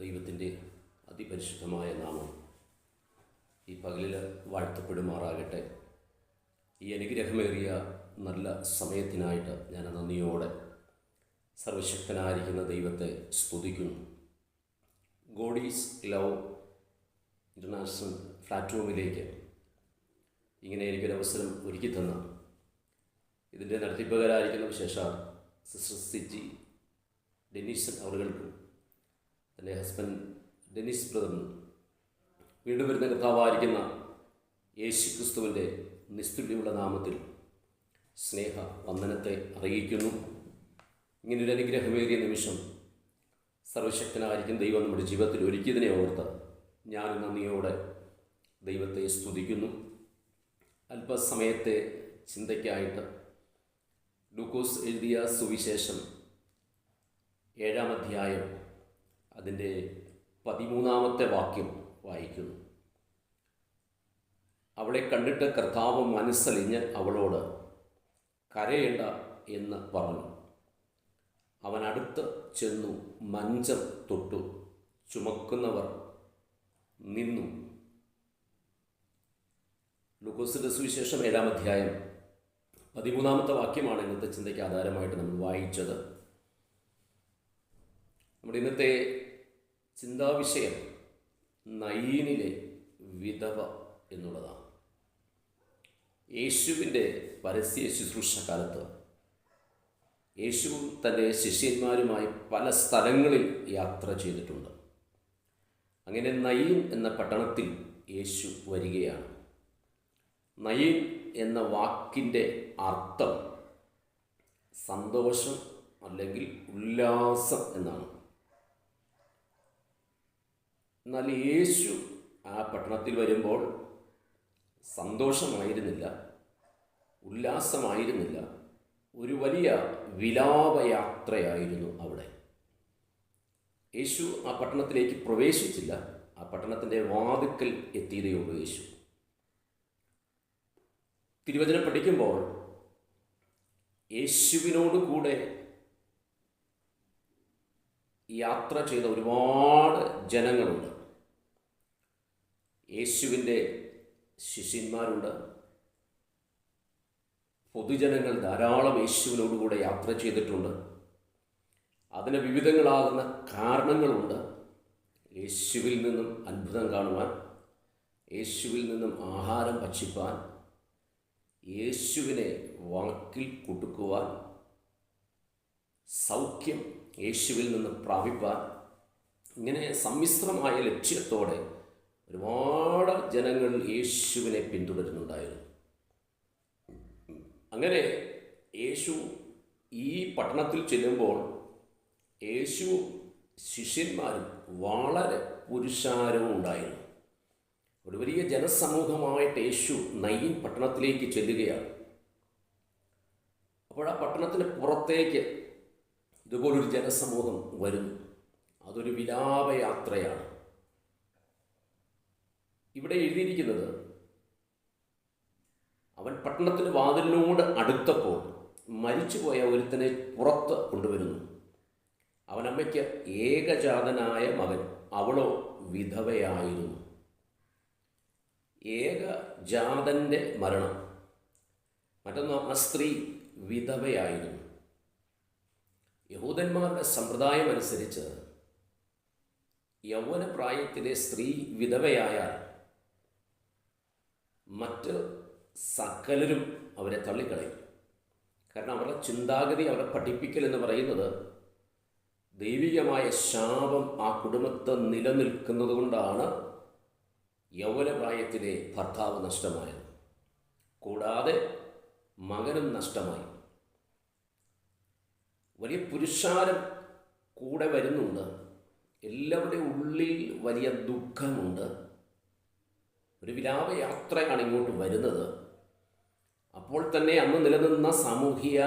ദൈവത്തിന്റെ അതിപരിശുദ്ധമായ നാമം ഈ പകലിൽ വാഴ്ത്തപ്പെടുമാറാകട്ടെ. ഈ അനുഗ്രഹമേറിയ നല്ല സമയത്തിനായിട്ട് ഞാൻ നന്ദിയോടെ സർവശക്തനായിരിക്കുന്ന ദൈവത്തെ സ്തുതിക്കുന്നു. ഗോഡീസ് ലവ് ഇന്റർനാഷണൽ പ്ലാറ്റ്ഫോമിലേക്ക് ഇങ്ങനെ എനിക്കൊരു അവസരം ഒരുക്കി തന്ന. ഇതിന്റെ നടത്തിപ്പുകാരായിരിക്കുന്ന ശേഷം സിസ്റ്റർ സിജി ഡെന്നീസ് അവറുകൾക്കും എന്റെ ഹസ്ബൻഡ് ഡെനിസ് ബ്രദർ വീണ്ടും വരുന്ന കർത്താവായിരിക്കുന്ന യേശു ക്രിസ്തുവിന്റെ നിസ്തുല്യമുള്ള നാമത്തിൽ സ്നേഹ വന്ദനത്തെ അറിയിക്കുന്നു. ഇങ്ങനൊരു അനുഗ്രഹമേറിയ നിമിഷം സർവശക്തനായിരിക്കും ദൈവം നമ്മുടെ ജീവിതത്തിൽ ഒരുക്കിയതിനെ ഓർത്ത് ഞാൻ നന്ദിയോടെ ദൈവത്തെ സ്തുതിക്കുന്നു. അല്പസമയത്തെ ചിന്തയ്ക്കായിട്ട് ലൂക്കോസ് എഴുതിയ സുവിശേഷം ഏഴാം അധ്യായം അതിന്റെ പതിമൂന്നാമത്തെ വാക്യം വായിക്കുന്നു. അവളെ കണ്ടിട്ട് കർത്താവ് മനസ്സലിഞ്ഞ് അവളോട് കരയേണ്ട എന്ന് പറഞ്ഞു. അവൻ അടുത്ത് ചെന്നു മഞ്ചം തൊട്ടു. ചുമക്കുന്നവർ നിന്നു. ലുക്കോസിന്റെ സുവിശേഷം ഏഴാം അധ്യായം പതിമൂന്നാമത്തെ വാക്യമാണ് ഇന്നത്തെ ചിന്തയ്ക്ക് ആധാരമായിട്ട് നമ്മൾ വായിച്ചത്. നമ്മുടെ ഇന്നത്തെ ചിന്താവിഷയം നയീനിലെ വിധവ എന്നുള്ളതാണ്. യേശുവിന്റെ പരസ്യ ശുശ്രൂഷ കാലത്ത് യേശു തന്റെ ശിഷ്യന്മാരുമായി പല സ്ഥലങ്ങളിൽ യാത്ര ചെയ്തിട്ടുണ്ട്. അങ്ങനെ നയീൻ എന്ന പട്ടണത്തിൽ യേശു വരികയാണ്. നയീൻ എന്ന വാക്കിന്റെ അർത്ഥം സന്തോഷം അല്ലെങ്കിൽ ഉല്ലാസം എന്നാണ്. എന്നാൽ യേശു ആ പട്ടണത്തിൽ വരുമ്പോൾ സന്തോഷമായിരുന്നില്ല ഉല്ലാസമായിരുന്നില്ല ഒരു വലിയ വിലാപയാത്രയായിരുന്നു അവിടെ. യേശു ആ പട്ടണത്തിലേക്ക് പ്രവേശിച്ചില്ല ആ പട്ടണത്തിന്റെ വാതുക്കൽ എത്തിയതേയുള്ളൂ യേശു. തിരുവചനം പഠിക്കുമ്പോൾ യേശുവിനോട് കൂടെ യാത്ര ചെയ്ത ഒരുപാട് ജനങ്ങളുണ്ട്. യേശുവിന്റെ ശിഷ്യന്മാരുണ്ട്. പൊതുജനങ്ങൾ ധാരാളം യേശുവിനോടുകൂടെ യാത്ര ചെയ്തിട്ടുണ്ട്. അതിന് വിവിധങ്ങളാകുന്ന കാരണങ്ങളുണ്ട്. യേശുവിൽ നിന്നും അത്ഭുതം കാണുവാൻ യേശുവിൽ നിന്നും ആഹാരം ഭക്ഷിപ്പാൻ യേശുവിനെ വാക്കിൽ കൊടുക്കുവാൻ സൗഖ്യം യേശുവിൽ നിന്ന് പ്രാപിപ്പാൻ ഇങ്ങനെ സമ്മിശ്രമായ ലക്ഷ്യത്തോടെ ഒരുപാട് ജനങ്ങൾ യേശുവിനെ പിന്തുടരുന്നുണ്ടായിരുന്നു. അങ്ങനെ യേശു ഈ പട്ടണത്തിൽ ചെല്ലുമ്പോൾ യേശു ശിഷ്യന്മാരും വളരെ പുരുഷാരവും ഉണ്ടായിരുന്നു. ഒരു വലിയ ജനസമൂഹമായിട്ട് യേശു നയ്യൻ പട്ടണത്തിലേക്ക് ചെല്ലുകയാണ്. അപ്പോൾ ആ പട്ടണത്തിന് പുറത്തേക്ക് ഇതുപോലൊരു ജനസമൂഹം വരുന്നു. അതൊരു വിലാപയാത്രയാണ്. ഇവിടെ എഴുതിയിരിക്കുന്നത് അവൻ പട്ടണത്തിന് വാതിലിനോട് അടുത്തപ്പോൾ മരിച്ചുപോയ ഒരുത്തനെ പുറത്ത് കൊണ്ടുവരുന്നു. അവനമ്മയ്ക്ക് ഏകജാതനായ മകൻ അവളോ വിധവയായിരുന്നു. ഏകജാതന്റെ മരണം. മറ്റൊന്ന് ആ സ്ത്രീ വിധവയായിരുന്നു. യഹൂദന്മാരുടെ സമ്പ്രദായം അനുസരിച്ച് യൗവന സ്ത്രീ വിധവയായാൽ മറ്റ് സകലരും അവരെ തള്ളിക്കളയും. കാരണം അവരുടെ ചിന്താഗതി അവരെ പഠിപ്പിക്കൽ എന്ന് പറയുന്നത് ദൈവികമായ ശാപം ആ കുടുംബത്തെ നിലനിൽക്കുന്നത് കൊണ്ടാണ് യൗവനപ്രായത്തിലെ ഭർത്താവ് നഷ്ടമായത്. കൂടാതെ മകനും നഷ്ടമായി. വലിയ പുരുഷാരം കൂടെ വരുന്നുണ്ട്. എല്ലാവരുടെ ഉള്ളിൽ വലിയ ദുഃഖമുണ്ട്. ഒരു വിലാപയാത്രയാണ് ഇങ്ങോട്ട് വരുന്നത്. അപ്പോൾ തന്നെ അന്ന് നിലനിന്ന സാമൂഹിക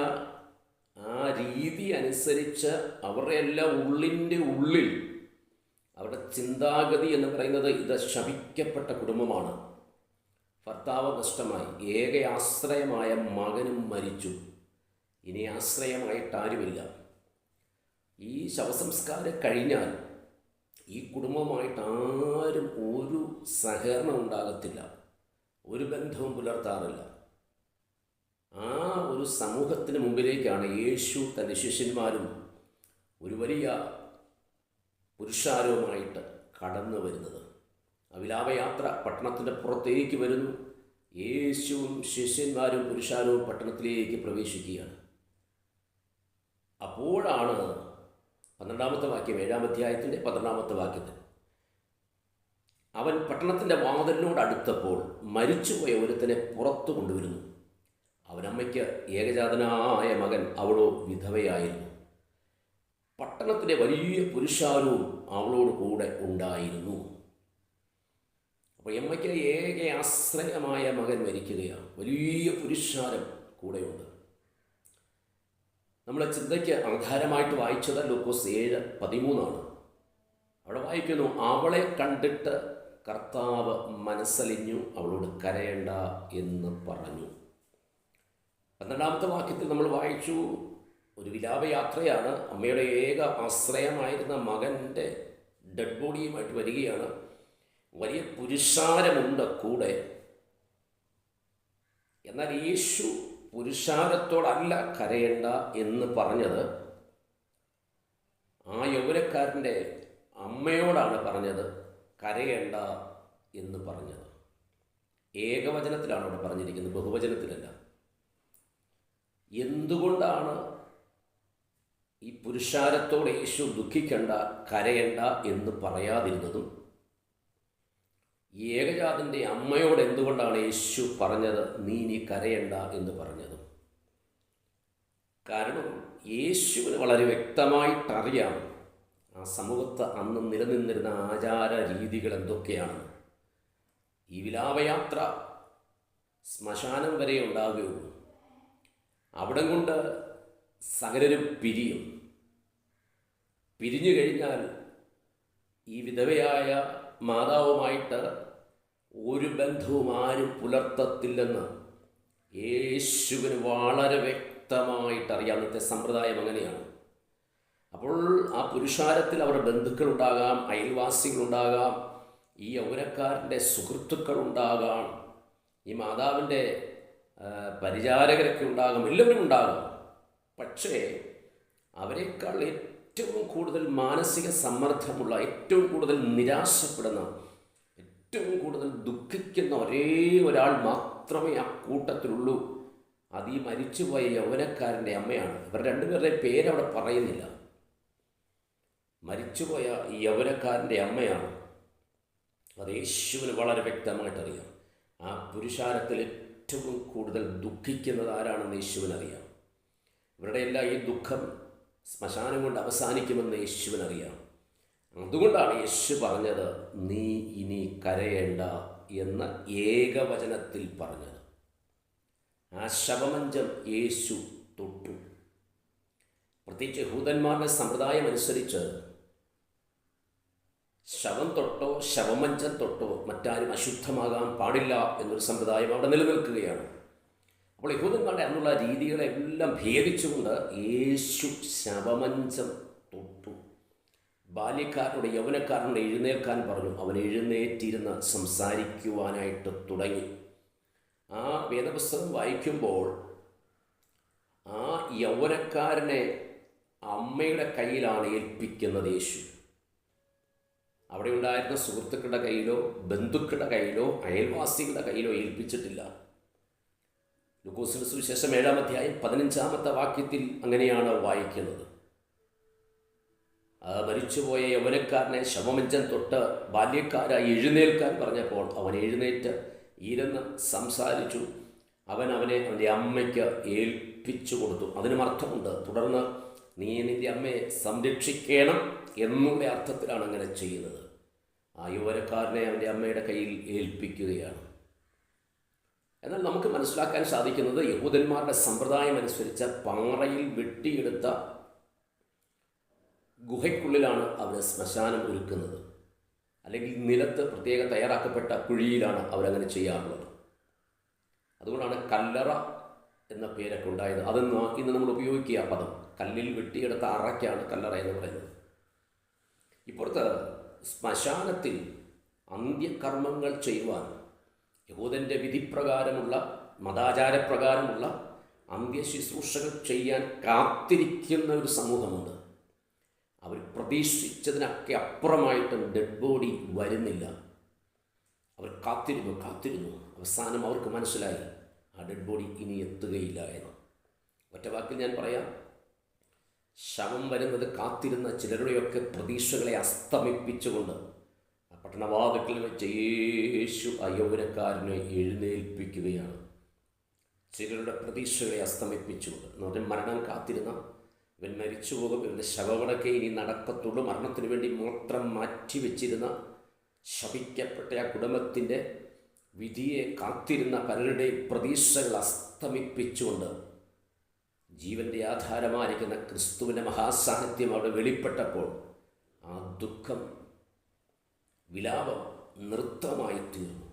ആ രീതി അനുസരിച്ച് അവരുടെ എല്ലാ ഉള്ളിന്റെ ഉള്ളിൽ അവരുടെ ചിന്താഗതി എന്ന് പറയുന്നത് ഇത് ശപിക്കപ്പെട്ട കുടുംബമാണ്. ഭർത്താവ് നഷ്ടമായി ഏക ആശ്രയമായ മകനും മരിച്ചു. ഇനി ആശ്രയമായിട്ട് ആരുമില്ല. ഈ ശവസംസ്കാരം കഴിഞ്ഞാൽ ഈ കുടുംബമായിട്ട് ആരും ഒരു സഹകരണം ഉണ്ടാകത്തില്ല. ഒരു ബന്ധവും പുലർത്താറില്ല. ആ ഒരു സമൂഹത്തിന് മുമ്പിലേക്കാണ് യേശു തന്റെ ശിഷ്യന്മാരും ഒരു വലിയ പുരുഷാരവുമായിട്ട് കടന്നു വരുന്നത്. അവിലാപയാത്ര വിലാപയാത്ര പട്ടണത്തിന്റെ പുറത്തേക്ക് വരുന്നു. യേശുവും ശിഷ്യന്മാരും പുരുഷാരവും പട്ടണത്തിലേക്ക് പ്രവേശിക്കുകയാണ്. അപ്പോഴാണ് പന്ത്രണ്ടാമത്തെ വാക്യം ഏഴാം അധ്യായത്തിന്റെ പന്ത്രണ്ടാമത്തെ വാക്യത്തിൽ. അവൻ പട്ടണത്തിന്റെ വാതിലിനോട് അടുത്തപ്പോൾ മരിച്ചുപോയ ഒരുത്തനെ പുറത്തു കൊണ്ടുവരുന്നു. അവനമ്മയ്ക്ക് ഏകജാതനായ മകൻ അവളോ വിധവയായിരുന്നു. പട്ടണത്തിലെ വലിയ പുരുഷാരവും അവളോട് കൂടെ ഉണ്ടായിരുന്നു. അപ്പോൾ എമ്മയ്ക്ക് ഏക ആശ്രയമായ മകൻ മരിക്കുകയാണ്. വലിയ പുരുഷാരം കൂടെയുണ്ട്. നമ്മളെ ചിന്തയ്ക്ക് ആധാരമായിട്ട് വായിച്ചത് ലൂക്കോസ് ഏഴ് പതിമൂന്നാണ്. അവിടെ വായിക്കുന്നു അവളെ കണ്ടിട്ട് കർത്താവ് മനസ്സലിഞ്ഞു അവളോട് കരയണ്ട എന്ന് പറഞ്ഞു. പന്ത്രണ്ടാമത്തെ വാക്യത്തിൽ നമ്മൾ വായിച്ചു ഒരു വിലാപയാത്രയാണ്. അമ്മയുടെ ഏക ആശ്രയമായിരുന്ന മകന്റെ ഡെഡ് ബോഡിയുമായിട്ട് വരികയാണ്. വലിയ പുരുഷാരമുണ്ട് കൂടെ. എന്നാൽ യേശു പുരുഷാരത്തോടല്ല കരയേണ്ട എന്ന് പറഞ്ഞത് ആ യൗവനക്കാരന്റെ അമ്മയോടാണ് പറഞ്ഞത് കരയേണ്ട എന്ന് പറഞ്ഞത്. ഏകവചനത്തിലാണ് അവിടെ പറഞ്ഞിരിക്കുന്നത് ബഹുവചനത്തിലല്ല. എന്തുകൊണ്ടാണ് ഈ പുരുഷാരത്തോട് യേശു ദുഃഖിക്കേണ്ട കരയേണ്ട എന്ന് പറയാതിരുന്നതും ഏകജാതന്റെ അമ്മയോട് എന്തുകൊണ്ടാണ് യേശു പറഞ്ഞത് നീ നീ കരയണ്ട എന്ന് പറഞ്ഞതും? കാരണം യേശുവിന് വളരെ വ്യക്തമായിട്ടറിയാം ആ സമൂഹത്ത് അന്ന് നിലനിന്നിരുന്ന ആചാര രീതികൾ എന്തൊക്കെയാണ്. ഈ വിലാപയാത്ര ശ്മശാനം വരെ ഉണ്ടാകുകയുള്ളൂ. അവിടം കൊണ്ട് സകലരും പിരിയും. പിരിഞ്ഞു കഴിഞ്ഞാൽ ഈ വിധവയായ മാതാവുമായിട്ട് ഒരു ബന്ധവും ആരും പുലർത്തത്തില്ലെന്ന് യേശുവിന് വളരെ വ്യക്തമായിട്ട് അറിയാം. അന്നത്തെ സമ്പ്രദായം അങ്ങനെയാണ്. അപ്പോൾ ആ പുരുഷാരത്തിൽ അവരുടെ ബന്ധുക്കളുണ്ടാകാം അയൽവാസികളുണ്ടാകാം ഈ യൗവനക്കാരന്റെ സുഹൃത്തുക്കളുണ്ടാകാം ഈ മാതാവിന്റെ പരിചാരകരൊക്കെ ഉണ്ടാകാം എല്ലാവരും ഉണ്ടാകാം. പക്ഷേ അവരെക്കാൾ ഏറ്റവും കൂടുതൽ മാനസിക സമ്മർദ്ദമുള്ള ഏറ്റവും കൂടുതൽ നിരാശപ്പെടുന്ന ഏറ്റവും കൂടുതൽ ദുഃഖിക്കുന്ന ഒരേ ഒരാൾ മാത്രമേ ആ കൂട്ടത്തിലുള്ളൂ. അത് ഈ മരിച്ചുപോയ യൗവനക്കാരന്റെ അമ്മയാണ്. ഇവർ രണ്ടുപേരുടെ പേരവിടെ പറയുന്നില്ല. മരിച്ചുപോയ ഈ യൗവനക്കാരന്റെ അമ്മയാണ്. അത് യേശുവിന് വളരെ വ്യക്തമായിട്ടറിയാം. ആ പുരുഷാരത്തിൽ ഏറ്റവും കൂടുതൽ ദുഃഖിക്കുന്നത് ആരാണെന്ന് യേശുവിനറിയാം. ഇവരുടെ എല്ലാം ഈ ദുഃഖം ശ്മശാനം കൊണ്ട് അവസാനിക്കുമെന്ന് യേശുവിനറിയാം. അതുകൊണ്ടാണ് യേശു പറഞ്ഞത് നീ ഇനി കരയേണ്ട എന്ന ഏകവചനത്തിൽ പറഞ്ഞത്. ആ ശവമഞ്ചം യേശു തൊട്ടു. പ്രത്യേകിച്ച് ഹൂതന്മാരുടെ സമ്പ്രദായം അനുസരിച്ച് ശവം തൊട്ടോ ശവമഞ്ചം തൊട്ടോ മറ്റാരും അശുദ്ധമാകാൻ പാടില്ല എന്നൊരു സമ്പ്രദായം അവിടെ നിലനിൽക്കുകയാണ്. അപ്പോൾ യഹൂദന്മാരുടെ അന്നുള്ള രീതികളെല്ലാം ഭേദിച്ചുകൊണ്ട് യേശു ശവമഞ്ചം തൊട്ടു. ബാല്യക്കാരനോട് യൗവനക്കാരനോട് എഴുന്നേൽക്കാൻ പറഞ്ഞു. അവൻ എഴുന്നേറ്റിരുന്ന് സംസാരിക്കുവാനായിട്ട് തുടങ്ങി. ആ വേദപുസ്തകം വായിക്കുമ്പോൾ ആ യൗവനക്കാരനെ അമ്മയുടെ കയ്യിലാണ് ഏൽപ്പിക്കുന്നത് യേശു. അവിടെ ഉണ്ടായിരുന്ന സുഹൃത്തുക്കളുടെ കയ്യിലോ ബന്ധുക്കളുടെ കയ്യിലോ അയൽവാസികളുടെ കയ്യിലോ ഏൽപ്പിച്ചിട്ടില്ല. ലുക്കോസിന് സുവിശേഷം ഏഴാം അധ്യായം പതിനഞ്ചാമത്തെ വാക്യത്തിൽ അങ്ങനെയാണ് വായിക്കുന്നത്. മരിച്ചുപോയ യൗവനക്കാരനെ ശവമഞ്ചൻ തൊട്ട് ബാല്യക്കാരായി എഴുന്നേൽക്കാൻ പറഞ്ഞപ്പോൾ അവൻ എഴുന്നേറ്റ് ഇരുന്ന് സംസാരിച്ചു. അവൻ അവനെ അവന്റെ അമ്മയ്ക്ക് ഏൽപ്പിച്ചു കൊടുത്തു. അതിനും അർത്ഥമുണ്ട് തുടർന്ന് നീ നിന്റെ അമ്മയെ സംരക്ഷിക്കണം എന്നുള്ള അർത്ഥത്തിലാണ് അങ്ങനെ ചെയ്യുന്നത്. ആ യുവനക്കാരനെ അവന്റെ അമ്മയുടെ കയ്യിൽ ഏൽപ്പിക്കുകയാണ്. എന്നാൽ നമുക്ക് മനസ്സിലാക്കാൻ സാധിക്കുന്നത് യഹൂദന്മാരുടെ സമ്പ്രദായം അനുസരിച്ച് പാറയിൽ വെട്ടിയെടുത്ത ഗുഹയ്ക്കുള്ളിലാണ് അവരെ ശ്മശാനം ഒരുക്കുന്നത്. അല്ലെങ്കിൽ നിലത്ത് പ്രത്യേക തയ്യാറാക്കപ്പെട്ട കുഴിയിലാണ് അവരങ്ങനെ ചെയ്യാറുള്ളത്. അതുകൊണ്ടാണ് കല്ലറ എന്ന പേരൊക്കെ ഉണ്ടായത്. അത് ഇന്ന് നമ്മൾ ഉപയോഗിക്കുക പദം. കല്ലിൽ വെട്ടിയെടുത്ത അറയ്ക്കാണ് കല്ലറ എന്ന് പറയുന്നത്. ഇപ്പുറത്ത് ശ്മശാനത്തിൽ അന്ത്യകർമ്മങ്ങൾ ചെയ്യുവാൻ യഹൂദന്റെ വിധിപ്രകാരമുള്ള മതാചാരപ്രകാരമുള്ള അന്ത്യശുശ്രൂഷകൾ ചെയ്യാൻ കാത്തിരിക്കുന്ന ഒരു സമൂഹമുണ്ട്. അവർ പ്രതീക്ഷിച്ചതിനൊക്കെ അപ്പുറമായിട്ടും ഡെഡ് ബോഡി വരുന്നില്ല. അവർ കാത്തിരുന്നു കാത്തിരുന്നു. അവസാനം അവർക്ക് മനസ്സിലായി ആ ഡെഡ് ബോഡി ഇനി എത്തുകയില്ല എന്ന്. ഒറ്റ വാക്കിൽ ഞാൻ പറയാം. ശവം വരുന്നത് കാത്തിരുന്ന ചിലരുടെയൊക്കെ പ്രതീക്ഷകളെ അസ്തമിപ്പിച്ചുകൊണ്ട് ആ വെച്ച യേശു അയൗവനക്കാരനെ എഴുന്നേൽപ്പിക്കുകയാണ്. ചിലരുടെ പ്രതീക്ഷകളെ അസ്തമിപ്പിച്ചുകൊണ്ട് എന്ന് മരണം കാത്തിരുന്ന ഇവൻ മരിച്ചു പോകും ഇവന്റെ ശവമടക്കെ ഇനി നടക്കത്തുള്ളൂ. മരണത്തിന് വേണ്ടി മാത്രം വെച്ചിരുന്ന ശപിക്കപ്പെട്ട ആ കുടുംബത്തിന്റെ വിധിയെ കാത്തിരുന്ന പലരുടെ പ്രതീക്ഷകൾ അസ്തമിപ്പിച്ചുകൊണ്ട് ജീവന്റെ ആധാരമായിരിക്കുന്ന ക്രിസ്തുവിന്റെ മഹാസാന്നിധ്യം അവിടെ വെളിപ്പെട്ടപ്പോൾ ആ ദുഃഖം വിലാപം നൃത്തമായി തീർന്നു.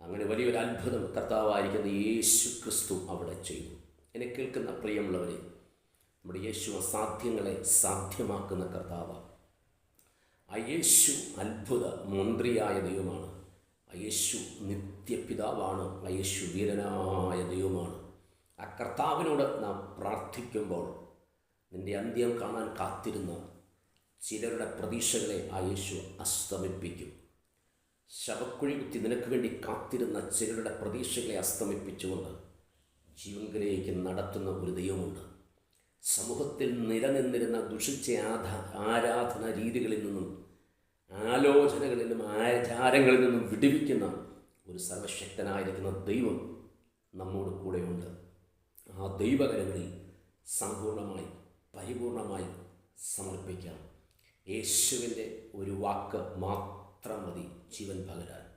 അങ്ങനെ വലിയൊരു അത്ഭുതം കർത്താവായിരിക്കുന്ന യേശു ക്രിസ്തു അവിടെ ചെയ്തു. എന്നെ കേൾക്കുന്ന പ്രിയമുള്ളവരെ നമ്മുടെ യേശു അസാധ്യങ്ങളെ സാധ്യമാക്കുന്ന കർത്താവ് ആ യേശു അത്ഭുത മന്ത്രിയായ ദൈവമാണ്. ആ യേശു നിത്യപിതാവാണ്. ആ യേശു വീരനായ ദൈവമാണ്. ആ കർത്താവിനോട് നാം പ്രാർത്ഥിക്കുമ്പോൾ നിന്റെ അന്ത്യം കാണാൻ കാത്തിരുന്ന ചിലരുടെ പ്രതീക്ഷകളെ ആ യേശു അസ്തമിപ്പിക്കും. ശവക്കുഴി കുത്തി നിനക്ക് വേണ്ടി കാത്തിരുന്ന ചിലരുടെ പ്രതീക്ഷകളെ അസ്തമിപ്പിച്ചുകൊണ്ട് ജീവങ്കിലേക്ക് നടത്തുന്ന ഒരു ദൈവമുണ്ട്. സമൂഹത്തിൽ നിലനിന്നിരുന്ന ദുഷിച്ച ആധ ആരാധന രീതികളിൽ നിന്നും ആലോചനകളിൽ നിന്നും ആചാരങ്ങളിൽ നിന്നും വിടുവിക്കുന്ന ഒരു സർവശക്തനായിരിക്കുന്ന ദൈവം നമ്മോട് കൂടെയുണ്ട്. ആ ദൈവകരങ്ങളിൽ സമ്പൂർണമായി പരിപൂർണമായി സമർപ്പിക്കാം. യേശുവിന്റെ ഒരു വാക്ക് മാത്രം മതി ജീവൻ പകരാൻ.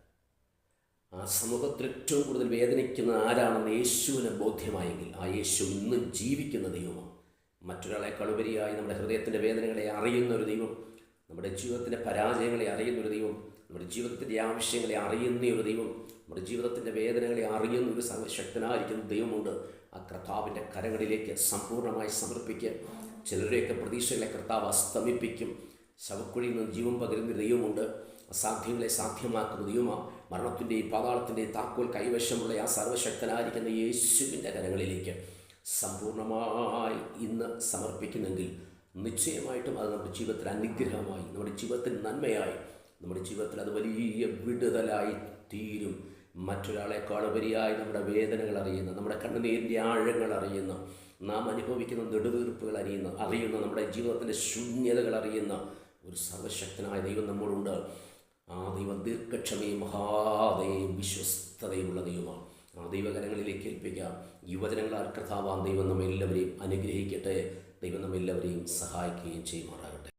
ആ സമൂഹത്തിൽ ഏറ്റവും കൂടുതൽ വേദനിക്കുന്ന ആരാണെന്ന് യേശുവിന് ബോധ്യമായെങ്കിൽ ആ യേശു ഇന്നും ജീവിക്കുന്ന ദൈവമാണ്. മറ്റൊരാളെക്കാൾ ഉപരിയായി നമ്മുടെ ഹൃദയത്തിന്റെ വേദനകളെ അറിയുന്ന ഒരു ദൈവം നമ്മുടെ ജീവിതത്തിന്റെ പരാജയങ്ങളെ അറിയുന്ന ഒരു ദൈവം നമ്മുടെ ജീവിതത്തിന്റെ ആവശ്യങ്ങളെ അറിയുന്ന ഒരു ദൈവം നമ്മുടെ ജീവിതത്തിന്റെ വേദനകളെ അറിയുന്ന ഒരു സർവശക്തനായിരിക്കുന്ന ദൈവമുണ്ട്. ആ കർത്താവിന്റെ കരങ്ങളിലേക്ക് സമ്പൂർണമായി സമർപ്പിക്കുക. ചിലരെയൊക്കെ പ്രതീക്ഷകളെ കർത്താവ് അസ്തമിപ്പിക്കും. ശവക്കുഴിയിൽ നിന്ന് ജീവൻ പകരുന്ന ദൈവമുണ്ട്. അസാധ്യങ്ങളെ സാധ്യമാക്കുന്ന ദൈവമാണ് മരണത്തിന്റെയും പാതാളത്തിന്റെയും താക്കോൽ കൈവശമുള്ള ആ സർവശക്തനായിരിക്കുന്ന യേശുവിന്റെ കരങ്ങളിലേക്ക് സമ്പൂർണമായി ഇന്ന് സമർപ്പിക്കുന്നെങ്കിൽ നിശ്ചയമായിട്ടും അത് നമ്മുടെ ജീവിതത്തിൽ അനുഗ്രഹമായി നമ്മുടെ ജീവിതത്തിൽ നന്മയായി നമ്മുടെ ജീവിതത്തിൽ അത് വലിയ വിടുതലായി തീരും. മറ്റൊരാളെക്കാൾ ഉപരിയായി നമ്മുടെ വേദനകൾ അറിയുന്ന നമ്മുടെ കണ്ണുനീരിന്റെ ആഴങ്ങൾ അറിയുന്ന നാം അനുഭവിക്കുന്ന നെടുവീർപ്പുകൾ അറിയുന്ന അറിയുന്ന നമ്മുടെ ജീവിതത്തിന്റെ ശൂന്യതകൾ അറിയുന്ന ഒരു സർവശക്തനായ ദൈവം നമ്മളുണ്ട് ആ ദൈവം ദീർഘക്ഷമയും മഹാദയും വിശ്വസ്തതയുമുള്ള ദൈവമാണ്. ആ ദൈവകരങ്ങളിലേക്ക് ഏൽപ്പിക്കാം. യുവജനങ്ങളാൽ കർത്താവാൻ ദൈവം നമ്മെല്ലാവരെയും അനുഗ്രഹിക്കട്ടെ. ദൈവം നമ്മെല്ലാവരെയും സഹായിക്കുകയും ചെയ്യുമാറാകട്ടെ.